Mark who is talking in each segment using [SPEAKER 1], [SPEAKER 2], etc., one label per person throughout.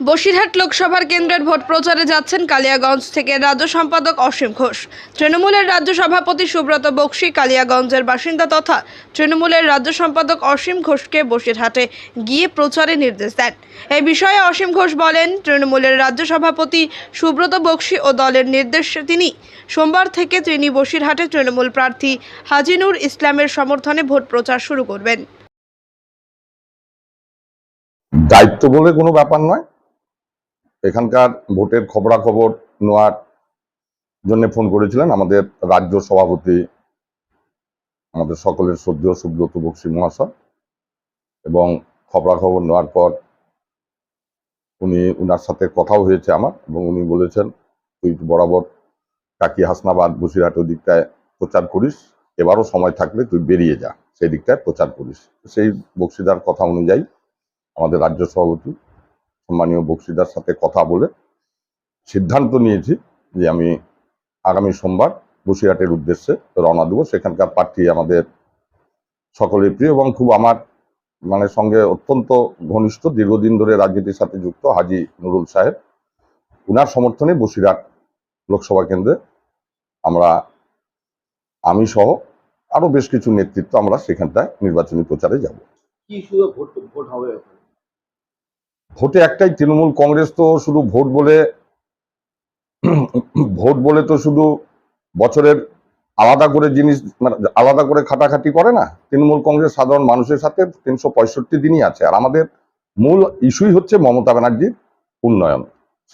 [SPEAKER 1] বসিরহাট লোকসভার কেন্দ্রের ভোট প্রচারে যাচ্ছেন কালিয়াগঞ্জ থেকে রাজ্য সম্পাদক অসীম ঘোষ। তৃণমূলের রাজ্য সভাপতি সুব্রত বক্সি কালিয়াগঞ্জের বাসিন্দা তথা তৃণমূলের রাজ্য সম্পাদক অসীম ঘোষকে বসিরহাটে গিয়ে প্রচারে নির্দেশ দেন। এই বিষয়ে অসীম ঘোষ বলেন, তৃণমূলের রাজ্য সভাপতি সুব্রত বক্সি ও দলের নির্দেশে তিনি। সোমবার থেকে তিনি বসিরহাটে তৃণমূল প্রার্থী হাজিনুর ইসলামের সমর্থনে ভোট প্রচার শুরু করবেন।
[SPEAKER 2] দায়িত্ব বলে কোনো ব্যাপার নয়। এখানকার ভোটের খবরাখবর নেওয়ার জন্য ফোন করেছিলেন আমাদের রাজ্য সভাপতি, আমাদের সকলের শ্রদ্ধেয় সুব্রত বক্সী মহাশয় এবং খবরাখবর নেওয়ার পর উনি উনার সাথে কথাও হয়েছে আমার এবং উনি বলেছেন, তুই বরাবর টাকি হাসনাবাদ, বসিরহাট ওই দিকটায় প্রচার করিস, এবারও সময় থাকলে তুই বেরিয়ে যা, সেই দিকটায় প্রচার করিস। সেই বক্সিদার কথা অনুযায়ী আমাদের রাজ্য সভাপতি সম্মানীয় বক্সিদার সাথে কথা বলে সিদ্ধান্ত নিয়েছি যে আমি আগামী সোমবার বসিরহাটের উদ্দেশ্যে রওনা দেবো। সেখানকার প্রার্থী আমাদের সকলের প্রিয় এবং খুব আমার মানে সঙ্গে অত্যন্ত ঘনিষ্ঠ, দীর্ঘদিন ধরে রাজনীতির সাথে যুক্ত হাজি নুরুল সাহেব। উনার সমর্থনে বসিরহাট লোকসভা কেন্দ্রে আমরা, আমি সহ আরও বেশ কিছু নেতৃত্ব আমরা সেখানটায় নির্বাচনী প্রচারে যাব।
[SPEAKER 3] কি শুধু ভোট ভোট হবে?
[SPEAKER 2] ভোটে একটাই তৃণমূল কংগ্রেস তো শুধু ভোট বলে ভোট বলে তো শুধু বছরের আলাদা করে জিনিস মানে আলাদা করে খাটাখাটি করে না। তৃণমূল কংগ্রেস সাধারণ মানুষের সাথে তিনশো পঁয়ষট্টি দিনই আছে। আর আমাদের মূল ইস্যুই হচ্ছে মমতা ব্যানার্জির উন্নয়ন।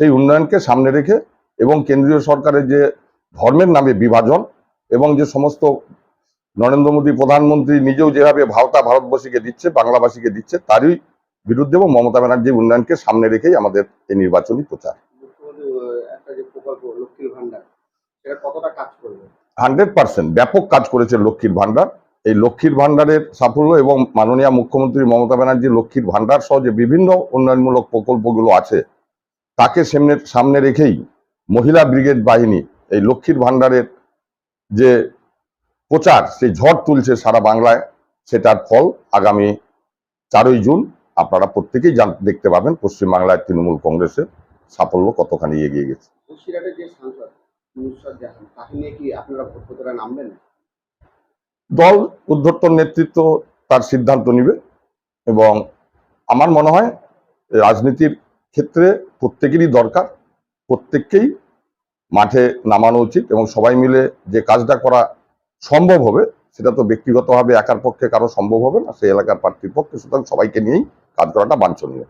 [SPEAKER 2] সেই উন্নয়নকে সামনে রেখে এবং কেন্দ্রীয় সরকারের যে ধর্মের নামে বিভাজন এবং যে সমস্ত নরেন্দ্র মোদী প্রধানমন্ত্রী নিজেও যেভাবে ভাওতা ভারতবাসীকে দিচ্ছে বাংলাভাষীকে দিচ্ছে, তারই বিরুদ্ধে এবং মমতা ব্যানার্জির উন্নয়নকে সামনে রেখেই আমাদের এই নির্বাচনী প্রচার। হান্ড্রেড পার্সেন্ট ব্যাপক কাজ করেছে লক্ষ্মীর ভান্ডার এই লক্ষ্মীর ভান্ডারের সাফল্য এবং মাননীয় মুখ্যমন্ত্রী মমতা ব্যানার্জি লক্ষ্মীর ভান্ডার সহ যে বিভিন্ন উন্নয়নমূলক প্রকল্পগুলো আছে তাকে সামনে সামনে রেখেই মহিলা ব্রিগেড বাহিনী এই লক্ষ্মীর ভান্ডারের যে প্রচার সেই ঝড় তুলছে সারা বাংলায় সেটার ফল আগামী চারই জুন আপনারা প্রত্যেকেই দেখতে পাবেন পশ্চিমবাংলায় তৃণমূল কংগ্রেসের সাফল্য কতখানি এগিয়ে গেছে। দল উদ্ধর্তন নেতৃত্ব তার সিদ্ধান্ত নিবে এবং আমার মনে হয় রাজনীতির ক্ষেত্রে প্রত্যেকেরই দরকার প্রত্যেককেই মাঠে নামানো উচিত এবং সবাই মিলে যে কাজটা করা সম্ভব হবে সেটা তো ব্যক্তিগতভাবে একার পক্ষে কারও সম্ভব হবে না সেই এলাকার প্রার্থীর পক্ষে সুতরাং সবাইকে নিয়েই কাজ করাটা বাঞ্ছনীয়